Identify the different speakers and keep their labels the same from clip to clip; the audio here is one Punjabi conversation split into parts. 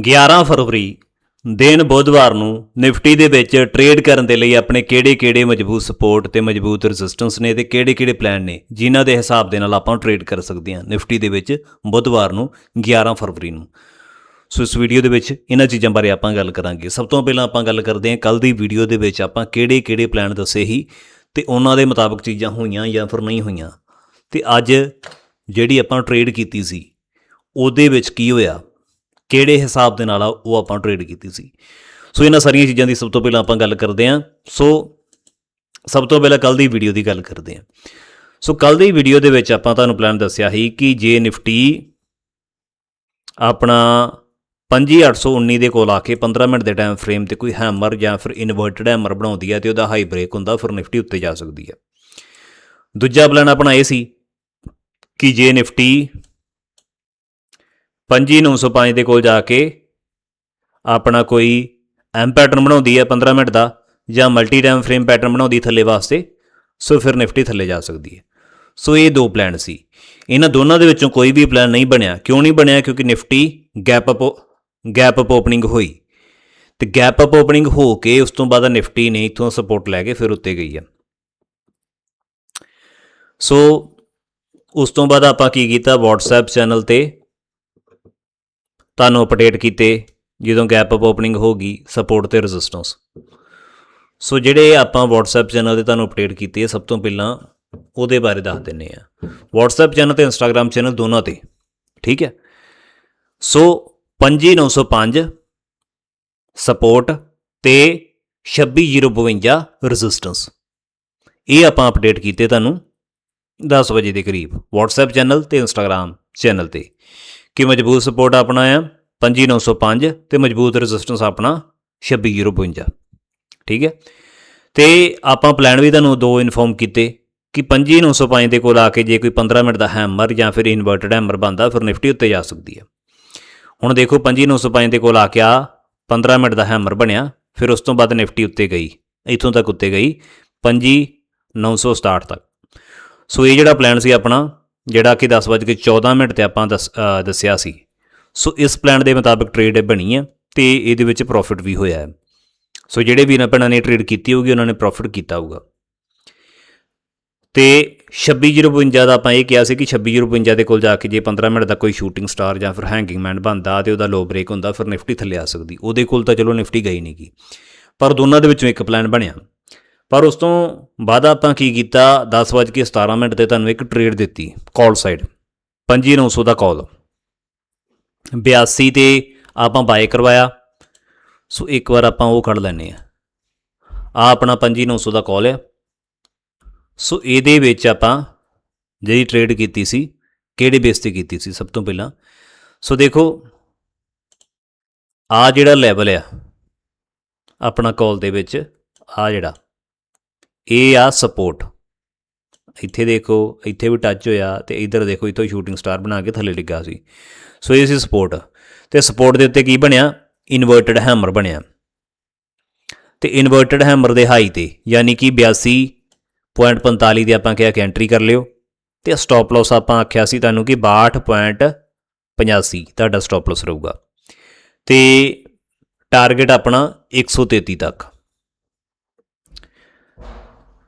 Speaker 1: 11 ਫਰਵਰੀ, ਦਿਨ ਬੁੱਧਵਾਰ ਨੂੰ ਨਿਫਟੀ ਦੇ ਵਿੱਚ ਟ੍ਰੇਡ ਕਰਨ ਦੇ ਲਈ ਆਪਣੇ ਕਿਹੜੇ-ਕਿਹੜੇ ਮਜ਼ਬੂਤ ਸਪੋਰਟ ਤੇ ਮਜ਼ਬੂਤ ਰੈਜ਼ਿਸਟੈਂਸ ਨੇ ਤੇ ਕਿਹੜੇ-ਕਿਹੜੇ ਪਲਾਨ ਨੇ, ਜਿਨ੍ਹਾਂ ਦੇ ਹਿਸਾਬ ਦੇ ਨਾਲ ਆਪਾਂ ਟ੍ਰੇਡ ਕਰ ਸਕਦੇ ਹਾਂ ਨਿਫਟੀ ਦੇ ਵਿੱਚ ਬੁੱਧਵਾਰ ਨੂੰ 11 ਫਰਵਰੀ ਨੂੰ। ਸੋ ਇਸ ਵੀਡੀਓ ਦੇ ਵਿੱਚ ਇਹਨਾਂ ਚੀਜ਼ਾਂ ਬਾਰੇ ਆਪਾਂ ਗੱਲ ਕਰਾਂਗੇ। ਸਭ ਤੋਂ ਪਹਿਲਾਂ ਆਪਾਂ ਗੱਲ ਕਰਦੇ ਹਾਂ ਕੱਲ ਦੀ ਵੀਡੀਓ ਦੇ ਵਿੱਚ ਆਪਾਂ ਕਿਹੜੇ-ਕਿਹੜੇ ਪਲਾਨ ਦੱਸੇ ਸੀ ਤੇ ਉਹਨਾਂ ਦੇ ਮੁਤਾਬਕ ਚੀਜ਼ਾਂ ਹੋਈਆਂ ਜਾਂ ਫਿਰ ਨਹੀਂ ਹੋਈਆਂ। ਤੇ ਅੱਜ ਜਿਹੜੀ ਆਪਾਂ ਟ੍ਰੇਡ ਕੀਤੀ ਸੀ, ਉਹਦੇ ਵਿੱਚ ਕੀ ਹੋਇਆ? ਕਿਹੜੇ ਹਿਸਾਬ ਦੇ ਨਾਲ ਆ ਉਹ ਆਪਾਂ ਟ੍ਰੇਡ ਕੀਤੀ ਸੀ। ਸੋ ਇਹਨਾਂ ਸਾਰੀਆਂ ਚੀਜ਼ਾਂ ਦੀ ਸਭ ਤੋਂ ਪਹਿਲਾਂ ਆਪਾਂ ਗੱਲ ਕਰਦੇ ਹਾਂ। ਸੋ ਸਭ ਤੋਂ ਪਹਿਲਾਂ ਕੱਲ ਦੀ ਵੀਡੀਓ ਦੀ ਗੱਲ ਕਰਦੇ ਹਾਂ। ਸੋ ਕੱਲ ਦੀ ਵੀਡੀਓ ਦੇ ਵਿੱਚ ਆਪਾਂ ਤੁਹਾਨੂੰ ਪਲਾਨ ਦੱਸਿਆ ਸੀ ਕਿ ਜੇ ਨਿਫਟੀ ਆਪਣਾ 5819 ਦੇ ਕੋਲ ਆ ਕੇ 15 ਮਿੰਟ ਦੇ ਟਾਈਮ ਫਰੇਮ ਤੇ ਕੋਈ ਹੈਮਰ ਜਾਂ ਫਿਰ ਇਨਵਰਟਡ ਹੈਮਰ ਬਣਾਉਂਦੀ ਹੈ ਤੇ ਉਹਦਾ ਹਾਈ ਬ੍ਰੇਕ ਹੁੰਦਾ, ਫਿਰ ਨਿਫਟੀ ਉੱਤੇ ਜਾ ਸਕਦੀ ਹੈ। ਦੂਜਾ ਪਲਾਨ ਆਪਣਾ ਇਹ ਸੀ ਕਿ ਜੇ ਨਿਫਟੀ 5905 ਦੇ ਕੋਲ ਜਾ ਕੇ ਆਪਣਾ ਕੋਈ ਐਮ ਪੈਟਰਨ ਬਣਾਉਂਦੀ ਹੈ 15 ਮਿੰਟ ਦਾ ਜਾਂ ਮਲਟੀ ਟਾਈਮ ਫਰੇਮ ਪੈਟਰਨ ਬਣਾਉਂਦੀ ਥੱਲੇ ਵਾਸਤੇ, ਸੋ ਫਿਰ ਨਿਫਟੀ ਥੱਲੇ ਜਾ ਸਕਦੀ ਹੈ। ਸੋ ਇਹ ਦੋ ਪਲਾਨ ਸੀ। ਇਹਨਾਂ ਦੋਨਾਂ ਦੇ ਵਿੱਚੋਂ ਕੋਈ ਵੀ ਪਲਾਨ ਨਹੀਂ ਬਣਿਆ। ਕਿਉਂ ਨਹੀਂ ਬਣਿਆ? ਕਿਉਂਕਿ Nifty gap up gap up opening ਹੋਈ। ਤੇ ਗੈਪ ਅਪ ਓਪਨਿੰਗ ਹੋ ਕੇ ਉਸ ਤੋਂ ਬਾਅਦ ਨਿਫਟੀ ਨੇ ਇਥੋਂ ਸਪੋਰਟ ਲੈ ਕੇ ਫਿਰ ਉੱਤੇ ਗਈ ਹੈ। ਸੋ ਉਸ ਤੋਂ ਬਾਅਦ ਆਪਾਂ ਕੀ ਕੀਤਾ? WhatsApp ਚੈਨਲ ਤੇ ਤੁਹਾਨੂੰ ਅਪਡੇਟ ਕੀਤੇ, ਜਦੋਂ ਗੈਪ ਅਪ ਓਪਨਿੰਗ ਹੋ ਗਈ ਸਪੋਰਟ ਤੇ ਰੈਜ਼ਿਸਟੈਂਸ ਸੋ ਜਿਹੜੇ ਆਪਾਂ WhatsApp ਚੈਨਲ ਤੇ ਤੁਹਾਨੂੰ ਅਪਡੇਟ ਕੀਤੇ ਹੈ, ਸਭ ਤੋਂ ਪਹਿਲਾਂ ਉਹਦੇ ਬਾਰੇ ਦੱਸ ਦਿੰਨੇ ਆ WhatsApp ਚੈਨਲ ਤੇ Instagram ਚੈਨਲ ਦੋਨਾਂ ਤੇ, ਠੀਕ ਹੈ? ਸੋ 5905 ਸਪੋਰਟ ਤੇ 26052 ਰੈਜ਼ਿਸਟੈਂਸ ਇਹ ਆਪਾਂ ਅਪਡੇਟ ਕੀਤੇ ਤੁਹਾਨੂੰ 10 ਵਜੇ ਦੇ ਕਰੀਬ, WhatsApp ਚੈਨਲ ਤੇ Instagram ਚੈਨਲ ਤੇ। ਕਿ ਮਜ਼ਬੂਤ ਸਪੋਰਟ ਆਪਣਾ ਆ? 5905 ਤੇ ਮਜ਼ਬੂਤ ਰੈਜ਼ਿਸਟੈਂਸ ਆਪਣਾ 26052 ਠੀਕ ਹੈ? ਤੇ ਆਪਾਂ ਪਲਾਨ ਵੀ ਤੁਹਾਨੂੰ ਦੋ ਇਨਫੋਰਮ ਕੀਤੇ ਕਿ 5905 ਦੇ ਕੋਲ ਆ ਕੇ ਜੇ ਕੋਈ 15 ਮਿੰਟ ਦਾ ਹੈਮਰ ਜਾਂ ਫਿਰ ਇਨਵਰਟਡ ਹੈਮਰ ਬੰਦਾ ਫਿਰ ਨਿਫਟੀ ਉੱਤੇ ਜਾ ਸਕਦੀ ਹੈ। ਹੁਣ ਦੇਖੋ 5905 ਦੇ ਕੋਲ ਆ ਕੇ ਆ 15 ਮਿੰਟ ਦਾ ਹੈਮਰ ਬਣਿਆ, ਫਿਰ ਉਸ ਤੋਂ ਬਾਅਦ ਨਿਫਟੀ ਉੱਤੇ ਗਈ, ਇੱਥੋਂ ਤੱਕ ਉੱਤੇ ਗਈ 5967 ਤੱਕ। ਸੋ ਇਹ ਜਿਹੜਾ ਪਲਾਨ ਸੀ ਆਪਣਾ ਜਿਹੜਾ ਕਿ 10:14 ਮਿੰਟ ਤੇ ਆਪਾਂ ਦੱਸ- ਦੱਸਿਆ ਸੀ। ਸੋ ਇਸ ਪਲਾਨ ਦੇ ਮੁਤਾਬਕ ਟ੍ਰੇਡ ਬਣੀ ਹੈ ਤੇ ਇਹਦੇ ਵਿੱਚ ਪ੍ਰੋਫਿਟ ਵੀ ਹੋਇਆ ਹੈ। ਸੋ ਜਿਹੜੇ ਵੀਰਾਂ ਭੈਣਾਂ ਨੇ ਟ੍ਰੇਡ ਕੀਤੀ ਹੋਊਗੀ, ਉਹਨਾਂ ਨੇ ਪ੍ਰੋਫਿਟ ਕੀਤਾ ਹੋਊਗਾ। ਤੇ 26052 ਦਾ ਆਪਾਂ ਇਹ ਕਿਹਾ ਸੀ ਕਿ 26052 ਦੇ ਕੋਲ ਜਾ ਕੇ ਜੇ 15 ਮਿੰਟ ਦਾ ਕੋਈ ਸ਼ੂਟਿੰਗ ਸਟਾਰ ਜਾਂ ਫਿਰ ਹੈਂਗਿੰਗ ਮੈਨ ਬਣਦਾ ਤੇ ਉਹਦਾ ਲੋ ਬ੍ਰੇਕ ਹੁੰਦਾ, ਫਿਰ ਨਿਫਟੀ ਥੱਲੇ ਆ ਸਕਦੀ। ਉਹਦੇ ਕੋਲ ਤਾਂ ਚਲੋ ਨਿਫਟੀ ਗਈ ਨਹੀਂ ਗੀ ਪਰ ਦੋਨਾਂ ਦੇ ਵਿੱਚੋਂ ਇੱਕ ਪਲਾਨ ਬਣਿਆ। ਪਰ ਉਸ ਤੋਂ ਬਾਅਦ ਆਪਾਂ ਕੀ ਕੀਤਾ? 10:17 ਮਿੰਟ ਤੇ ਤੁਹਾਨੂੰ ਇੱਕ ਟ੍ਰੇਡ ਦਿੱਤੀ ਕਾਲ ਸਾਈਡ 5900 ਦਾ ਕਾਲ 82 ਤੇ ਆਪਾਂ ਬਾਏ ਕਰਵਾਇਆ। ਸੋ ਇੱਕ ਵਾਰ ਆਪਾਂ ਉਹ ਕੱਢ ਲੈਨੇ ਆ ਆ ਆਪਣਾ 5900 ਦਾ ਕਾਲ ਆ। ਸੋ ਇਹਦੇ ਵਿੱਚ ਆਪਾਂ ਜਿਹੜੀ ਟ੍ਰੇਡ ਕੀਤੀ ਸੀ, ਕਿਹੜੇ ਬੇਸ ਤੇ ਕੀਤੀ ਸੀ ਸਭ ਤੋਂ ਪਹਿਲਾਂ? ਸੋ ਦੇਖੋ, ਆ ਜਿਹੜਾ ਲੈਵਲ ਆ, ਆਪਣਾ ਕਾਲ ਦੇ ਵਿੱਚ, ਆ ਜਿਹੜਾ। ਇਹ ਆ ਸਪੋਰਟ ਇੱਥੇ ਦੇਖੋ, ਇੱਥੇ ਵੀ ਟੱਚ ਹੋਇਆ ਤੇ ਇਧਰ ਦੇਖੋ, ਇੱਥੋਂ ਸ਼ੂਟਿੰਗ ਸਟਾਰ ਬਣਾ ਕੇ ਥੱਲੇ ਡਿੱਗਾ ਸੀ। ਸੋ ਇਹ ਸੀ ਸਪੋਰਟ ਤੇ ਸਪੋਰਟ ਦੇ ਉੱਤੇ ਕੀ ਬਣਿਆ? ਇਨਵਰਟਡ ਹੈਮਰ ਬਣਿਆ। ਤੇ ਇਨਵਰਟਡ ਹੈਮਰ ਦੇ ਹਾਈ ਤੇ, ਯਾਨੀ ਕਿ 82.45 ਦੇ ਆਪਾਂ ਕਿਹਾ ਕਿ ਐਂਟਰੀ ਕਰ ਲਿਓ। ਤੇ ਸਟਾਪ ਲਾਸ ਆਪਾਂ ਆਖਿਆ ਸੀ ਤੁਹਾਨੂੰ ਕਿ 62.85 ਤੁਹਾਡਾ ਸਟਾਪ ਲਾਸ ਰਹੂਗਾ। ਤੇ ਟਾਰਗੇਟ ਆਪਣਾ 133 ਤੱਕ।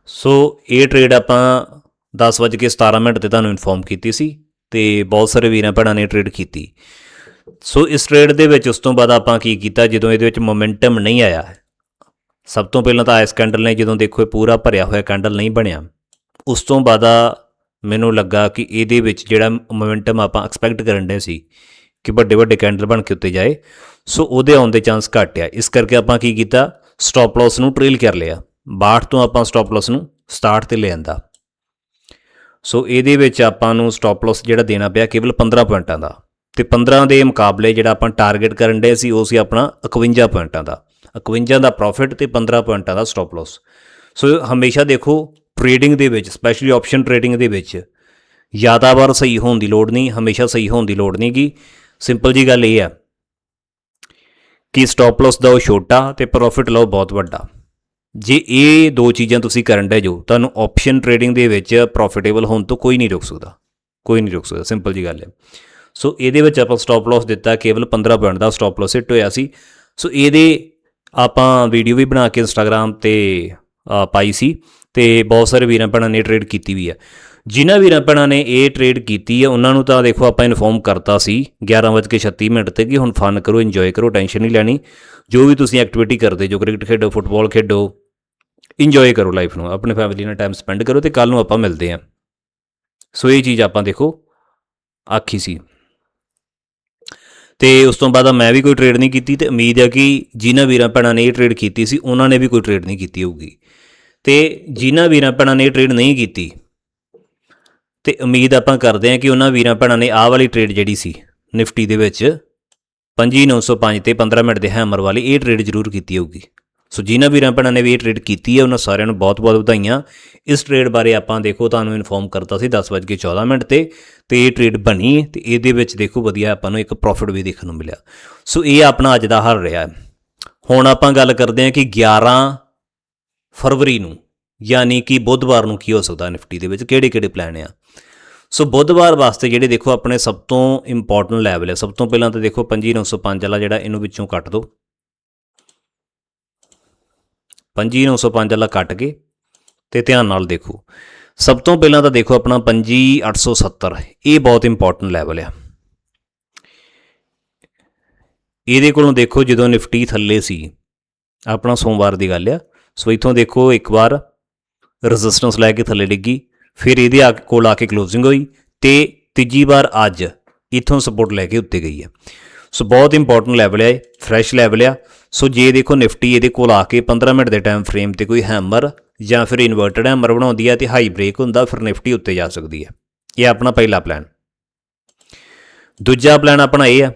Speaker 1: ਸੋ ਇਹ ਟ੍ਰੇਡ ਆਪਾਂ 10:17 ਮਿੰਟ ਤੇ ਤੁਹਾਨੂੰ ਇਨਫੋਰਮ ਕੀਤੀ ਸੀ ਤੇ ਬਹੁਤ ਸਾਰੇ ਵੀਰਾਂ ਭੈਣਾਂ ਨੇ ਟ੍ਰੇਡ ਕੀਤੀ। ਸੋ ਇਸ ਟ੍ਰੇਡ ਦੇ ਵਿੱਚ ਉਸ ਤੋਂ ਬਾਅਦ ਆਪਾਂ ਕੀ ਕੀਤਾ, ਜਦੋਂ ਇਹਦੇ ਵਿੱਚ ਮੋਮੈਂਟਮ ਨਹੀਂ ਆਇਆ, ਸਭ ਤੋਂ ਪਹਿਲਾਂ ਤਾਂ ਇਸ ਕੈਂਡਲ ਨੇ ਜਦੋਂ ਦੇਖੋ ਇਹ ਪੂਰਾ ਭਰਿਆ ਹੋਇਆ ਕੈਂਡਲ ਨਹੀਂ ਬਣਿਆ, ਉਸ ਤੋਂ ਬਾਅਦ ਮੈਨੂੰ ਲੱਗਾ ਕਿ ਇਹਦੇ ਵਿੱਚ ਜਿਹੜਾ ਮੋਮੈਂਟਮ ਆਪਾਂ ਐਕਸਪੈਕਟ ਕਰਨ ਦੇ ਸੀ ਕਿ ਵੱਡੇ ਵੱਡੇ ਕੈਂਡਲ ਬਣ ਕੇ ਉੱਤੇ ਜਾਏ। ਸੋ ਉਹਦੇ ਆਉਣ ਦੇ ਚਾਂਸ ਘੱਟ ਆ। ਇਸ ਕਰਕੇ ਆਪਾਂ ਕੀ ਕੀਤਾ ਸਟਾਪ ਲਾਸ ਨੂੰ ਟ੍ਰੇਲ ਕਰ ਲਿਆ। 62 ਤੋਂ ਆਪਾਂ ਸਟਾਪ ਲਾਸ ਨੂੰ 67 ਤੇ ਲੈ ਆਂਦਾ। ਸੋ ਇਹਦੇ ਵਿੱਚ ਆਪਾਂ ਨੂੰ ਸਟਾਪ ਲਾਸ ਜਿਹੜਾ ਦੇਣਾ ਪਿਆ ਕੇਵਲ 15 ਪੁਆਇੰਟਾਂ ਦਾ ਤੇ 15 ਦੇ ਮੁਕਾਬਲੇ ਜਿਹੜਾ ਆਪਾਂ ਟਾਰਗੇਟ ਕਰਨ ਦੇ ਸੀ, ਉਹ ਸੀ ਆਪਣਾ 51 ਪੁਆਇੰਟਾਂ ਦਾ। 51 ਦਾ ਪ੍ਰੋਫਿਟ ਤੇ 15 ਪੁਆਇੰਟਾਂ ਦਾ ਸਟਾਪ ਲਾਸ ਸੋ ਹਮੇਸ਼ਾ ਦੇਖੋ ਟ੍ਰੇਡਿੰਗ ਦੇ ਵਿੱਚ ਸਪੈਸ਼ਲੀ ਆਪਸ਼ਨ ਟ੍ਰੇਡਿੰਗ ਦੇ ਵਿੱਚ, ਜ਼ਿਆਦਾ ਵਾਰ ਸਹੀ ਹੋਣ ਦੀ ਲੋੜ ਨਹੀਂ, ਹਮੇਸ਼ਾ ਸਹੀ ਹੋਣ ਦੀ ਲੋੜ ਨਹੀਂ ਕਿ ਸਿੰਪਲ ਜੀ ਗੱਲ ਇਹ ਹੈ ਕਿ ਸਟਾਪ ਲਾਸ ਦਾ ਉਹ ਛੋਟਾ ਤੇ ਪ੍ਰੋਫਿਟ ਲਓ ਬਹੁਤ ਵੱਡਾ। ਜੇ ਇਹ ਦੋ ਚੀਜ਼ਾਂ ਤੁਸੀਂ ਕਰਨ ਦੇ ਜੋ, ਤੁਹਾਨੂੰ ਆਪਸ਼ਨ ਟ੍ਰੇਡਿੰਗ ਦੇ ਵਿੱਚ ਪ੍ਰੋਫਿਟੇਬਲ ਹੋਣ ਤੋਂ ਕੋਈ ਨਹੀਂ ਰੋਕ ਸਕਦਾ। ਕੋਈ ਨਹੀਂ ਰੋਕ ਸਕਦਾ ਸਿੰਪਲ ਜੀ ਗੱਲ ਹੈ। ਸੋ ਇਹਦੇ ਵਿੱਚ ਆਪਾਂ ਸਟਾਪ ਲਾਸ ਦਿੱਤਾ, ਕੇਵਲ 15 ਪੁਆਇੰਟ ਦਾ ਸਟਾਪ ਲਾਸ ਹਿੱਟ ਹੋਇਆ ਸੀ। ਸੋ ਇਹਦੇ ਆਪਾਂ ਵੀਡੀਓ ਵੀ ਬਣਾ ਕੇ ਇੰਸਟਾਗ੍ਰam ਤੇ ਪਾਈ ਸੀ ਤੇ ਬਹੁਤ ਸਾਰੇ ਵੀਰਾਂ ਭੈਣਾਂ ਨੇ ਟ੍ਰੇਡ ਕੀਤੀ ਵੀ ਹੈ ਜਿਨ੍ਹਾਂ ਵੀਰਾਂ ਭੈਣਾਂ ਨੇ ਇਹ ਟ੍ਰੇਡ ਕੀਤੀ ਹੈ ਉਹਨਾਂ ਨੂੰ ਤਾਂ ਦੇਖੋ ਆਪਾਂ ਇਨਫੋਰਮ ਕਰਤਾ ਸੀ 11:36 ਮਿੰਟ ਤੇ ਕਿ ਹੁਣ ਫਨ ਕਰੋ ਇੰਜੋਏ ਕਰੋ ਟੈਨਸ਼ਨ ਨਹੀਂ ਲੈਣੀ। ਜੋ ਵੀ ਤੁਸੀਂ ਐਕਟੀਵਿਟੀ ਕਰਦੇ ਜੋ ਕ੍ਰਿਕਟ ਖੇਡੋ, ਫੁੱਟਬਾਲ ਖੇਡੋ ਇੰਜੋਏ ਕਰੋ ਲਾਈਫ ਨੂੰ, ਆਪਣੇ ਫੈਮਿਲੀ ਨਾਲ ਟਾਈਮ ਸਪੈਂਡ ਕਰੋ ਤੇ ਕੱਲ ਨੂੰ ਆਪਾਂ ਮਿਲਦੇ ਹਾਂ। ਸੋ ਇਹ ਚੀਜ਼ ਆਪਾਂ ਦੇਖੋ ਆਖੀ ਸੀ। ਤੇ ਉਸ ਤੋਂ ਬਾਅਦ ਮੈਂ ਵੀ ਕੋਈ ਟ੍ਰੇਡ ਨਹੀਂ ਕੀਤੀ ਤੇ ਉਮੀਦ ਹੈ ਕਿ ਜਿਨ੍ਹਾਂ ਵੀਰਾਂ ਭੈਣਾਂ ਨੇ ਇਹ ਟ੍ਰੇਡ ਕੀਤੀ ਸੀ, ਉਹਨਾਂ ਨੇ ਵੀ ਕੋਈ ਟ੍ਰੇਡ ਨਹੀਂ ਕੀਤੀ ਹੋਊਗੀ। ਤੇ ਜਿਨ੍ਹਾਂ ਵੀਰਾਂ ਭੈਣਾਂ ਨੇ ਇਹ ਟ੍ਰੇਡ ਨਹੀਂ ਕੀਤੀ, ਤੇ ਉਮੀਦ ਆਪਾਂ ਕਰਦੇ ਹਾਂ ਕਿ ਉਹਨਾਂ ਵੀਰਾਂ ਭੈਣਾਂ ਨੇ ਆਹ ਵਾਲੀ ਟ੍ਰੇਡ ਜਿਹੜੀ ਸੀ, ਨਿਫਟੀ ਦੇ ਵਿੱਚ 5905 ਤੇ 15 ਮਿੰਟ ਦੇ ਹੈਮਰ ਵਾਲੀ ਇਹ ਟ੍ਰੇਡ ਜ਼ਰੂਰ ਕੀਤੀ ਹੋਊਗੀ। ਸੋ ਜਿਨ੍ਹਾਂ ਵੀਰਾਂ ਭੈਣਾਂ ਨੇ ਵੀ ਇਹ ਟ੍ਰੇਡ ਕੀਤੀ ਹੈ, ਉਹਨਾਂ ਸਾਰਿਆਂ ਨੂੰ ਬਹੁਤ-ਬਹੁਤ ਵਧਾਈਆਂ। ਇਸ ਟ੍ਰੇਡ ਬਾਰੇ ਆਪਾਂ ਦੇਖੋ, ਤੁਹਾਨੂੰ ਇਨਫੋਰਮ ਕਰਤਾ ਸੀ 10:14 ਮਿੰਟ ਤੇ ਤੇ ਇਹ ਟ੍ਰੇਡ ਬਣੀ, ਤੇ ਇਹਦੇ ਵਿੱਚ ਦੇਖੋ ਵਧੀਆ ਆਪਾਂ ਨੂੰ ਇੱਕ ਪ੍ਰੋਫਿਟ ਵੀ ਦੇਖਣ ਨੂੰ ਮਿਲਿਆ। ਸੋ ਇਹ ਆਪਣਾ ਅੱਜ ਦਾ ਹੱਲ ਰਿਹਾ ਹੁਣ ਆਪਾਂ ਗੱਲ ਕਰਦੇ ਹਾਂ ਕਿ 11 ਫਰਵਰੀ ਨੂੰ, ਯਾਨੀ ਕਿ ਬੁੱਧਵਾਰ ਨੂੰ ਕੀ ਹੋ ਸਕਦਾ ਨਿਫਟੀ ਦੇ ਵਿੱਚ ਕਿਹੜੇ ਕਿਹੜੇ ਪਲਾਨ ਆ? ਸੋ ਬੁੱਧਵਾਰ ਵਾਸਤੇ ਜਿਹੜੇ ਦੇਖੋ ਆਪਣੇ ਸਭ ਤੋਂ ਇੰਪੋਰਟੈਂਟ ਲੈਵਲ ਹੈ। ਸਭ ਤੋਂ ਪਹਿਲਾਂ ਤਾਂ ਦੇਖੋ 5905 ਵਾਲਾ ਜਿਹੜਾ ਇਹਨੂੰ ਵਿੱਚੋਂ ਕੱਟ ਦਿਓ 5905 ਵਾਲਾ ਕੱਟ ਕੇ ਤੇ ਧਿਆਨ ਨਾਲ ਦੇਖੋ। ਸਭ ਤੋਂ ਪਹਿਲਾਂ ਤਾਂ ਦੇਖੋ ਆਪਣਾ 5870 ਇਹ ਬਹੁਤ ਇੰਪੋਰਟੈਂਟ ਲੈਵਲ ਆ। ਇਹਦੇ ਕੋਲੋਂ ਦੇਖੋ ਜਦੋਂ ਨਿਫਟੀ ਥੱਲੇ ਸੀ, ਆਪਣਾ ਸੋਮਵਾਰ ਦੀ ਗੱਲ ਆ। ਸੋ ਇਥੋਂ ਦੇਖੋ ਇੱਕ ਵਾਰ ਰੈਜ਼ਿਸਟੈਂਸ ਲੈ ਕੇ ਥੱਲੇ ਡਿੱਗੀ। ਫਿਰ ਇਹਦੇ ਆ ਕੋਲ ਆ ਕੇ ਕਲੋਜ਼ਿੰਗ ਹੋਈ ਤੇ ਤੀਜੀ ਵਾਰ ਅੱਜ ਇਥੋਂ ਸਪੋਰਟ ਲੈ ਕੇ ਉੱਤੇ ਗਈ ਹੈ। ਸੋ ਬਹੁਤ ਇੰਪੋਰਟੈਂਟ ਲੈਵਲ ਹੈ ਫਰੈਸ਼ ਲੈਵਲ ਆ। ਸੋ ਜੇ ਦੇਖੋ ਨਿਫਟੀ ਇਹਦੇ ਕੋਲ ਆ ਕੇ 15 ਮਿੰਟ ਦੇ ਟਾਈਮ ਫਰੇਮ ਤੇ ਕੋਈ ਹੈਮਰ ਜਾਂ ਫਿਰ ਇਨਵਰਟਡ ਹੈਮਰ ਬਣਾਉਂਦੀ ਹੈ ਤੇ ਹਾਈ ਬ੍ਰੇਕ ਹੁੰਦਾ, ਫਿਰ ਨਿਫਟੀ ਉੱਤੇ ਜਾ ਸਕਦੀ ਹੈ। ਇਹ ਆਪਣਾ ਪਹਿਲਾ ਪਲਾਨ ਦੂਜਾ ਪਲਾਨ ਆਪਣਾ ਇਹ ਆ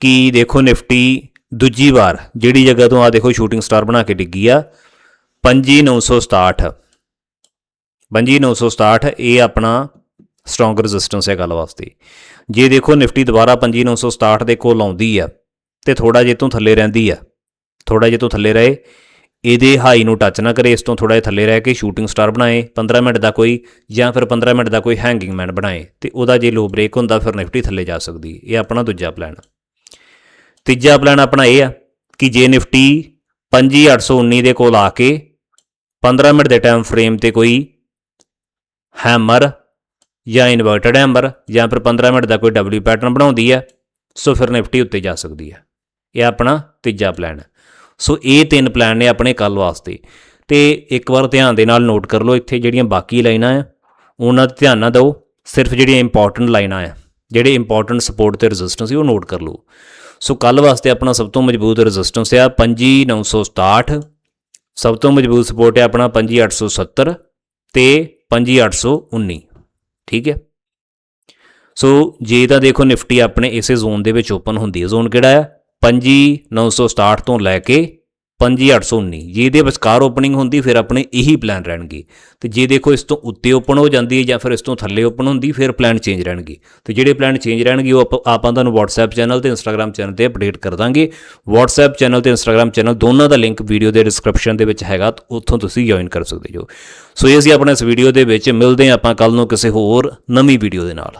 Speaker 1: ਕਿ ਦੇਖੋ ਨਿਫਟੀ ਦੂਜੀ ਵਾਰ ਜਿਹੜੀ ਜਗ੍ਹਾ ਤੋਂ ਆ ਦੇਖੋ ਸ਼ੂਟਿੰਗ ਸਟਾਰ ਬਣਾ ਕੇ ਡਿੱਗੀ ਆ 5967 5967 ਇਹ ਆਪਣਾ ਸਟਰੋਂਗ ਰੈਜ਼ਿਸਟੈਂਸ ਹੈ ਗੱਲ ਵਾਸਤੇ। ਜੇ ਦੇਖੋ ਨਿਫਟੀ ਦੁਬਾਰਾ 5967 ਦੇ ਕੋਲ ਆਉਂਦੀ ਆ ਤੇ ਥੋੜਾ ਜੇ ਤੋਂ ਥੱਲੇ ਰਹਿੰਦੀ ਆ ਥੋੜਾ ਜੇ ਤੋਂ ਥੱਲੇ ਰਹੇ, ਇਹਦੇ ਹਾਈ ਨੂੰ ਟੱਚ ਨਾ ਕਰੇ, ਇਸ ਤੋਂ ਥੋੜਾ ਜਿਹਾ ਥੱਲੇ ਰਹਿ ਕੇ ਸ਼ੂਟਿੰਗ ਸਟਾਰ ਬਣਾਏ 15 ਮਿੰਟ ਦਾ ਕੋਈ ਜਾਂ ਫਿਰ 15 ਮਿੰਟ ਦਾ ਕੋਈ ਹੈਂਗਿੰਗ ਮੈਨ ਬਣਾਏ, ਤੇ ਉਹਦਾ ਜੇ ਲੋ ਬ੍ਰੇਕ ਹੁੰਦਾ ਫਿਰ ਨਿਫਟੀ ਥੱਲੇ ਜਾ ਸਕਦੀ ਇਹ ਆਪਣਾ ਦੂਜਾ ਪਲਾਨ ਤੀਜਾ ਪਲਾਨ ਆਪਣਾ ਇਹ ਆ ਕਿ ਜੇ ਨਿਫਟੀ 5819 ਦੇ ਕੋਲ ਆ ਕੇ 15 ਮਿੰਟ ਦੇ ਟਾਈਮ ਫਰੇਮ ਤੇ ਕੋਈ ਹੈਮਰ ਜਾਂ ਇਨਵਰਟਡ ਹੈਮਰ ਜਾਂ ਫਿਰ 15 ਮਿੰਟ ਦਾ ਕੋਈ ਡਬਲਯੂ ਪੈਟਰਨ ਬਣਾਉਂਦੀ ਹੈ, ਸੋ ਫਿਰ ਨਿਫਟੀ ਉੱਤੇ ਜਾ ਸਕਦੀ ਹੈ। ਇਹ ਆਪਣਾ ਤੀਜਾ ਪਲਾਨ ਹੈ। ਸੋ ਇਹ ਤਿੰਨ ਪਲਾਨ ਨੇ ਆਪਣੇ ਕੱਲ ਵਾਸਤੇ। ਤੇ ਇੱਕ ਵਾਰ ਧਿਆਨ ਦੇ ਨਾਲ ਨੋਟ ਕਰ ਲਓ, ਇੱਥੇ ਜਿਹੜੀਆਂ ਬਾਕੀ ਲਾਈਨਾਂ ਆ, ਉਹਨਾਂ ਤੇ ਧਿਆਨ ਨਾ ਦਿਓ। ਸਿਰਫ ਜਿਹੜੀਆਂ ਇੰਪੋਰਟੈਂਟ ਲਾਈਨਾਂ ਆ, ਜਿਹੜੇ ਇੰਪੋਰਟੈਂਟ ਸਪੋਰਟ ਤੇ ਰੈਜ਼ਿਸਟੈਂਸ ਸੀ, ਉਹ ਨੋਟ ਕਰ ਲਓ। ਸੋ ਕੱਲ ਵਾਸਤੇ ਆਪਣਾ ਸਭ ਤੋਂ ਮਜ਼ਬੂਤ ਰੈਜ਼ਿਸਟੈਂਸ ਆ 5967 ਸਭ ਤੋਂ ਮਜ਼ਬੂਤ ਸਪੋਰਟ ਹੈ ਆਪਣਾ 5870 ਤੇ 5819 ਠੀਕ ਹੈ? ਸੋ ਜੇ ਤਾਂ ਦੇਖੋ ਨਿਫਟੀ ਆਪਣੇ ਇਸੇ ਜ਼ੋਨ ਦੇ ਵਿੱਚ ਓਪਨ ਹੁੰਦੀ ਹੈ। ਜ਼ੋਨ ਕਿਹੜਾ ਆ 5967 ਤੋਂ ਲੈ ਕੇ 5819 ਜੇ ਇਹਦੇ ਵਿਚਕਾਰ ਓਪਨਿੰਗ ਹੁੰਦੀ, ਫਿਰ ਆਪਣੇ ਇਹੀ ਪਲਾਨ ਰਹਿਣਗੇ। ਤੇ ਜੇ ਦੇਖੋ ਇਸ ਤੋਂ ਉੱਤੇ ਓਪਨ ਹੋ ਜਾਂਦੀ ਹੈ ਜਾਂ ਫਿਰ ਇਸ ਤੋਂ ਥੱਲੇ ਓਪਨ ਹੁੰਦੀ, ਫਿਰ ਪਲਾਨ ਚੇਂਜ ਰਹਿਣਗੇ। ਤੇ ਜਿਹੜੇ ਪਲਾਨ ਚੇਂਜ ਰਹਿਣਗੇ, ਉਹ ਆਪਾਂ- ਤੁਹਾਨੂੰ WhatsApp ਚੈਨਲ ਤੇ Instagram ਚੈਨਲ ਤੇ ਅਪਡੇਟ ਕਰ ਦਾਂਗੇ। WhatsApp ਚੈਨਲ ਤੇ Instagram ਚੈਨਲ ਦੋਨਾਂ ਦਾ ਲਿੰਕ ਵੀਡੀਓ ਦੇ ਡਿਸਕ੍ਰਿਪਸ਼ਨ ਦੇ ਵਿੱਚ ਹੈਗਾ ਉੱਥੋਂ ਤੁਸੀਂ ਜੁਆਇਨ ਕਰ ਸਕਦੇ ਜੋ। ਸੋ ਇਹ ਅਸੀਂ ਆਪਣਾ ਇਸ ਵੀਡੀਓ ਦੇ ਵਿੱਚ ਮਿਲਦੇ ਹਾਂ ਆਪਾਂ ਕੱਲ ਨੂੰ ਕਿਸੇ ਹੋਰ ਨਵੀਂ ਵੀਡੀਓ ਦੇ ਨਾਲ।